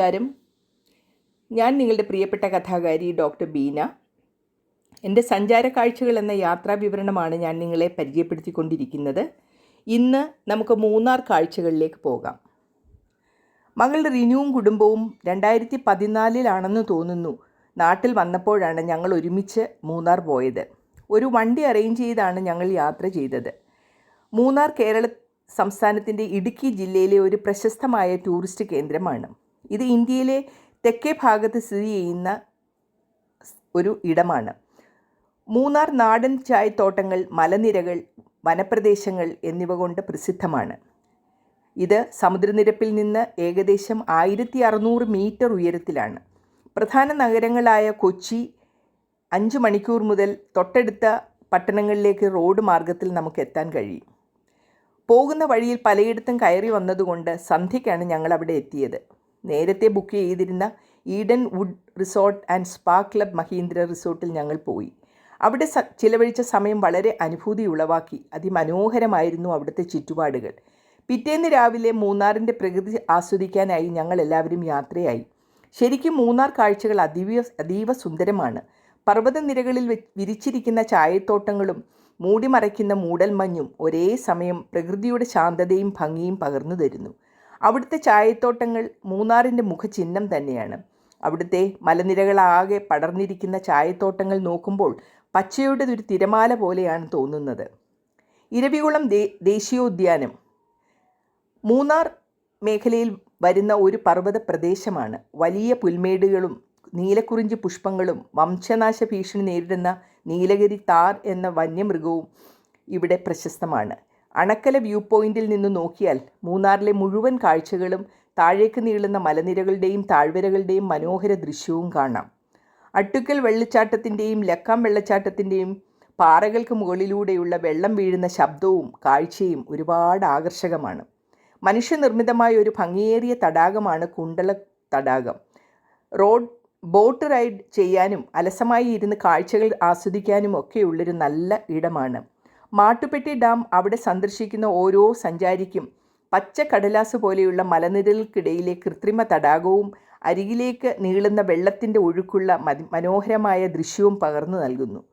നമസ്കാരം. ഞാൻ നിങ്ങളുടെ പ്രിയപ്പെട്ട കഥാകാരി ഡോക്ടർ ബീന. എന്റെ സഞ്ചാര കാഴ്ചകൾ എന്ന യാത്രാ വിവരണമാണ് ഞാൻ നിങ്ങളെ പരിചയപ്പെടുത്തിക്കൊണ്ടിരിക്കുന്നത്. ഇന്ന് നമുക്ക് മൂന്നാർ കാഴ്ചകളിലേക്ക് പോകാം. മകൾ റിനുവും കുടുംബവും രണ്ടായിരത്തി പതിനാലിലാണെന്ന് തോന്നുന്നു. നാട്ടിൽ വന്നപ്പോഴാണ് ഞങ്ങൾ ഒരുമിച്ച് മൂന്നാർ പോയത്. ഒരു വണ്ടി അറേഞ്ച് ചെയ്താണ് ഞങ്ങൾ യാത്ര ചെയ്തത്. മൂന്നാർ കേരള സംസ്ഥാനത്തിന്റെ ഇടുക്കി ജില്ലയിലെ ഒരു പ്രശസ്തമായ ടൂറിസ്റ്റ് കേന്ദ്രമാണ്. ഇത് ഇന്ത്യയിലെ തെക്കേ ഭാഗത്ത് സ്ഥിതി ചെയ്യുന്ന ഒരു ഇടമാണ്. മൂന്നാർ നാടൻ ചായത്തോട്ടങ്ങൾ മലനിരകൾ വനപ്രദേശങ്ങൾ എന്നിവ കൊണ്ട് പ്രസിദ്ധമാണ്. ഇത് സമുദ്രനിരപ്പിൽ നിന്ന് ഏകദേശം ആയിരത്തി അറുന്നൂറ് മീറ്റർ ഉയരത്തിലാണ്. പ്രധാന നഗരങ്ങളായ കൊച്ചി അഞ്ച് മണിക്കൂർ മുതൽ തൊട്ടടുത്ത പട്ടണങ്ങളിലേക്ക് റോഡ് മാർഗത്തിൽ നമുക്ക് എത്താൻ കഴിയും. പോകുന്ന വഴിയിൽ പലയിടത്തും കയറി വന്നതുകൊണ്ട് സന്ധ്യയ്ക്കാണ് ഞങ്ങൾ അവിടെ എത്തിയത്. നേരത്തെ ബുക്ക് ചെയ്തിരുന്ന Eden wood resort and spa club Mahindra റിസോർട്ടിൽ ഞങ്ങൾ പോയി. അവിടെ ചിലവഴിച്ച സമയം വളരെ അനുഭൂതി ഉളവാക്കി. അതിമനോഹരമായിരുന്നു അവിടുത്തെ ചുറ്റുപാടുകൾ. പിറ്റേന്ന് രാവിലെ മൂന്നാറിന്റെ പ്രകൃതി ആസ്വദിക്കാനായി ഞങ്ങൾ എല്ലാവരും യാത്രയായി. ശരിക്കും മൂന്നാർ കാഴ്ചകൾ അതീവ അതീവ സുന്ദരമാണ്. പർവതനിരകളിൽ വിരിച്ചിരിക്കുന്ന ചായത്തോട്ടങ്ങളും മൂടിമറയ്ക്കുന്ന മൂടൽമഞ്ഞും ഒരേ സമയം പ്രകൃതിയുടെ ശാന്തതയും ഭംഗിയും പകർന്നു തരുന്നു. അവിടുത്തെ ചായത്തോട്ടങ്ങൾ മൂന്നാറിന്റെ മുഖചിഹ്നം തന്നെയാണ്. അവിടുത്തെ മലനിരകളാകെ പടർന്നിരിക്കുന്ന ചായത്തോട്ടങ്ങൾ നോക്കുമ്പോൾ പച്ചയുടെ ഒരു തിരമാല പോലെയാണ് തോന്നുന്നത്. ഇരവികുളം ദേ ദേശീയോദ്യാനം. മൂന്നാർ മേഖലയിൽ വരുന്ന ഒരു പർവത പ്രദേശമാണ് വലിയ പുൽമേടുകളും നീലക്കുറിഞ്ചി പുഷ്പങ്ങളും വംശനാശ ഭീഷണി നേരിടുന്ന നീലഗിരി താർ എന്ന വന്യമൃഗവും ഇവിടെ പ്രശസ്തമാണ്. അണക്കല വ്യൂ പോയിന്റിൽ നിന്ന് നോക്കിയാൽ മൂന്നാറിലെ മുഴുവൻ കാഴ്ചകളും താഴേക്ക് നീളുന്ന മലനിരകളുടെയും താഴ്വരകളുടെയും മനോഹര ദൃശ്യവും കാണാം. അട്ടുക്കൽ വെള്ളച്ചാട്ടത്തിന്റെയും ലക്കാം വെള്ളച്ചാട്ടത്തിന്റെയും പാറകൾക്ക് മുകളിലൂടെയുള്ള വെള്ളം വീഴുന്ന ശബ്ദവും കാഴ്ചയും ഒരുപാട് ആകർഷകമാണ്. മനുഷ്യനിർമ്മിതമായ ഒരു ഭംഗിയേറിയ തടാകമാണ് കുണ്ടള തടാകം. റോഡ് ബോട്ട് റൈഡ് ചെയ്യാനും അലസമായി ഇരുന്ന് കാഴ്ചകൾ ആസ്വദിക്കാനും ഒക്കെയുള്ളൊരു നല്ല ഇടമാണ്. മാട്ടുപ്പെട്ടി ഡാം അവിടെ സന്ദർശിക്കുന്ന ഓരോ സഞ്ചാരിക്കും പച്ച കടലാസ് പോലെയുള്ള മലനിരകൾക്കിടയിലെ കൃത്രിമ തടാകവും അരികിലേക്ക് നീളുന്ന വെള്ളത്തിന്റെ ഒഴുക്കുള്ള മനോഹരമായ ദൃശ്യവും പകർന്നു നൽകുന്നു.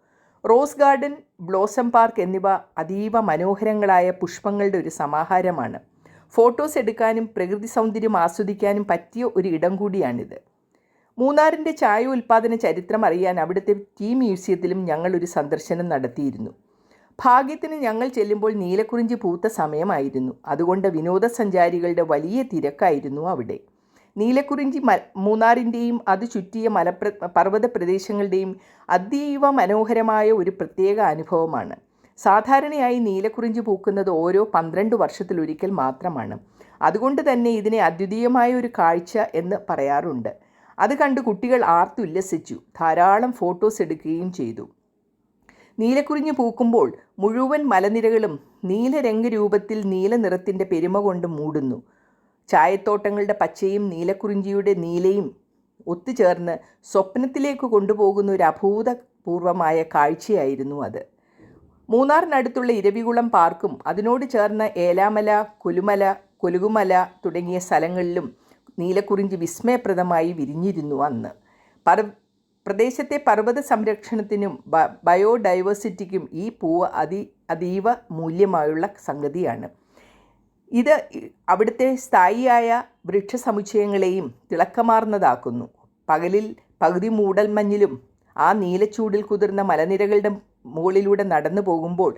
റോസ് ഗാർഡൻ ബ്ലോസം പാർക്ക് എന്നിവ അതീവ മനോഹരങ്ങളായ പുഷ്പങ്ങളുടെ ഒരു സമാഹാരമാണ്. ഫോട്ടോസ് എടുക്കാനും പ്രകൃതി സൗന്ദര്യം ആസ്വദിക്കാനും പറ്റിയ ഒരു ഇടം കൂടിയാണിത്. മൂന്നാറിന്റെ ചായ ഉൽപ്പാദന ചരിത്രം അറിയാൻ അവിടുത്തെ ടീ മ്യൂസിയത്തിലും ഞങ്ങളൊരു സന്ദർശനം നടത്തിയിരുന്നു. ഭാഗ്യത്തിന് ഞങ്ങൾ ചെല്ലുമ്പോൾ നീലക്കുറിഞ്ചി പൂത്ത സമയമായിരുന്നു. അതുകൊണ്ട് വിനോദസഞ്ചാരികളുടെ വലിയ തിരക്കായിരുന്നു അവിടെ. നീലക്കുറിഞ്ചി മ മൂന്നാറിന്റെയും അത് ചുറ്റിയ മലപ്ര പർവത പ്രദേശങ്ങളുടെയും അതീവ മനോഹരമായ ഒരു പ്രത്യേക അനുഭവമാണ്. സാധാരണയായി നീലക്കുറിഞ്ചി പൂക്കുന്നത് ഓരോ പന്ത്രണ്ട് വർഷത്തിലൊരിക്കൽ മാത്രമാണ്. അതുകൊണ്ട് തന്നെ ഇതിനെ അദ്വിതീയമായ ഒരു കാഴ്ച എന്ന് പറയാറുണ്ട്. അത് കണ്ട് കുട്ടികൾ ആർത്തുല്ലസിച്ചു. ധാരാളം ഫോട്ടോസ് എടുക്കുകയും ചെയ്തു. നീലക്കുറിഞ്ഞ് പൂക്കുമ്പോൾ മുഴുവൻ മലനിരകളും നീലരംഗരൂപത്തിൽ നീല നിറത്തിന്റെ പെരുമ കൊണ്ട് മൂടുന്നു. ചായത്തോട്ടങ്ങളുടെ പച്ചയും നീലക്കുറിഞ്ചിയുടെ നീലയും ഒത്തുചേർന്ന് സ്വപ്നത്തിലേക്ക് കൊണ്ടുപോകുന്ന ഒരു അഭൂതപൂർവമായ കാഴ്ചയായിരുന്നു അത്. മൂന്നാറിനടുത്തുള്ള ഇരവികുളം പാർക്കും അതിനോട് ചേർന്ന ഏലാമല കുലുമല കൊലുകുമല തുടങ്ങിയ സ്ഥലങ്ങളിലും നീലക്കുറിഞ്ചി വിസ്മയപ്രദമായി വിരിഞ്ഞിരുന്നു അന്ന്. പ്രദേശത്തെ പർവത സംരക്ഷണത്തിനും ബയോഡൈവേഴ്സിറ്റിക്കും ഈ പൂവ് അതി അതീവ മൂല്യമായുള്ള സംഗതിയാണ്. ഇത് അവിടുത്തെ സ്ഥായിയായ വൃക്ഷസമുച്ചയങ്ങളെയും തിളക്കമാർന്നതാക്കുന്നു. പകലിൽ പകുതി മൂടൽമഞ്ഞിലും ആ നീലച്ചൂടിൽ കുതിർന്ന മലനിരകളുടെ മുകളിലൂടെ നടന്നു പോകുമ്പോൾ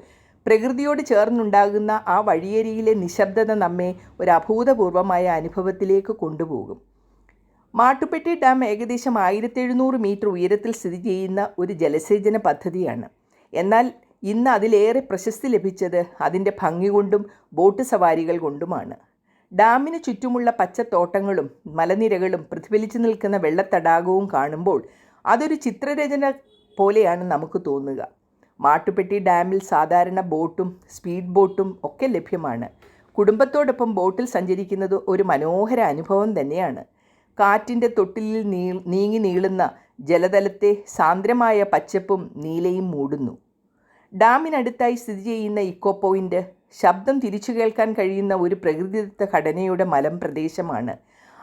പ്രകൃതിയോട് ചേർന്നുണ്ടാകുന്ന ആ വഴിയരിയിലെ നിശബ്ദത നമ്മെ ഒരു അഭൂതപൂർവമായ അനുഭവത്തിലേക്ക് കൊണ്ടുപോകും. മാട്ടുപ്പെട്ടി ഡാം ഏകദേശം ആയിരത്തി എഴുന്നൂറ് മീറ്റർ ഉയരത്തിൽ സ്ഥിതി ചെയ്യുന്ന ഒരു ജലസേചന പദ്ധതിയാണ്. എന്നാൽ ഇന്ന് അതിലേറെ പ്രശസ്തി ലഭിച്ചത് അതിന്റെ ഭംഗി കൊണ്ടും ബോട്ട് സവാരികൾ കൊണ്ടുമാണ്. ഡാമിന് ചുറ്റുമുള്ള പച്ചത്തോട്ടങ്ങളും മലനിരകളും പ്രതിഫലിച്ചു നിൽക്കുന്ന വെള്ളത്തടാകവും കാണുമ്പോൾ അതൊരു ചിത്രരചന പോലെയാണ് നമുക്ക് തോന്നുക. മാട്ടുപ്പെട്ടി ഡാമിൽ സാധാരണ ബോട്ടും സ്പീഡ് ബോട്ടും ഒക്കെ ലഭ്യമാണ്. കുടുംബത്തോടൊപ്പം ബോട്ടിൽ സഞ്ചരിക്കുന്നത് ഒരു മനോഹര അനുഭവം തന്നെയാണ്. കാറ്റിന്റെ തൊട്ടിലിൽ നീങ്ങി നീളുന്ന ജലതലത്തെ സാന്ദ്രമായ പച്ചപ്പും നീലയും മൂടുന്നു. ഡാമിനടുത്തായി സ്ഥിതി ചെയ്യുന്ന ഇക്കോ പോയിന്റ് ശബ്ദം തിരിച്ചു കേൾക്കാൻ കഴിയുന്ന ഒരു പ്രകൃതിദത്ത ഘടനയുടെ മലം പ്രദേശമാണ്.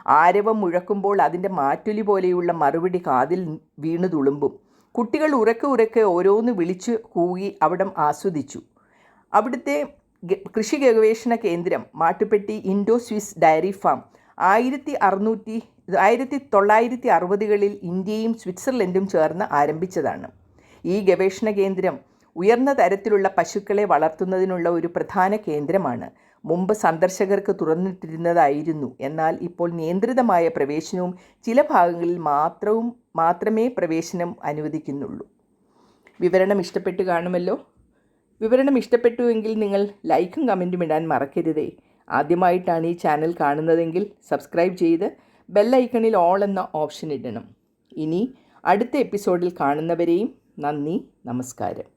ആരവം മുഴക്കുമ്പോൾ അതിന്റെ മാറ്റൊലി പോലെയുള്ള മറുപടി കാതിൽ വീണു തുളുമ്പും. കുട്ടികൾ ഉറക്കെ ഉറക്കെ ഓരോന്ന് വിളിച്ചു കൂകി അവിടം ആസ്വദിച്ചു. അവിടുത്തെ കൃഷി ഗവേഷണ കേന്ദ്രം Mattupetty Indo Swiss dairy farm ആയിരത്തി അറുന്നൂറ്റി ആയിരത്തി തൊള്ളായിരത്തി അറുപതുകളിൽ ഇന്ത്യയും സ്വിറ്റ്സർലൻഡും ചേർന്ന് ആരംഭിച്ചതാണ്. ഈ ഗവേഷണ കേന്ദ്രം ഉയർന്ന തരത്തിലുള്ള പശുക്കളെ വളർത്തുന്നതിനുള്ള ഒരു പ്രധാന കേന്ദ്രമാണ്. മുമ്പ് സന്ദർശകർക്ക് തുറന്നിട്ടിരുന്നതായിരുന്നു. എന്നാൽ ഇപ്പോൾ നിയന്ത്രിതമായ പ്രവേശനവും ചില ഭാഗങ്ങളിൽ മാത്രവും മാത്രമേ പ്രവേശനം അനുവദിക്കുന്നുള്ളൂ. വിവരണം ഇഷ്ടപ്പെട്ട് കാണുമല്ലോ? വിവരണം ഇഷ്ടപ്പെട്ടുവെങ്കിൽ നിങ്ങൾ ലൈക്കും കമന്റും ഇടാൻ മറക്കരുതേ. ആദ്യമായിട്ടാണ് ഈ ചാനൽ കാണുന്നതെങ്കിൽ സബ്സ്ക്രൈബ് ചെയ്ത് ബെല്ലൈക്കണിൽ ഓൾ എന്ന ഓപ്ഷൻ ഇടണം. ഇനി അടുത്ത എപ്പിസോഡിൽ കാണുന്നവരെയും നന്ദി നമസ്കാരം.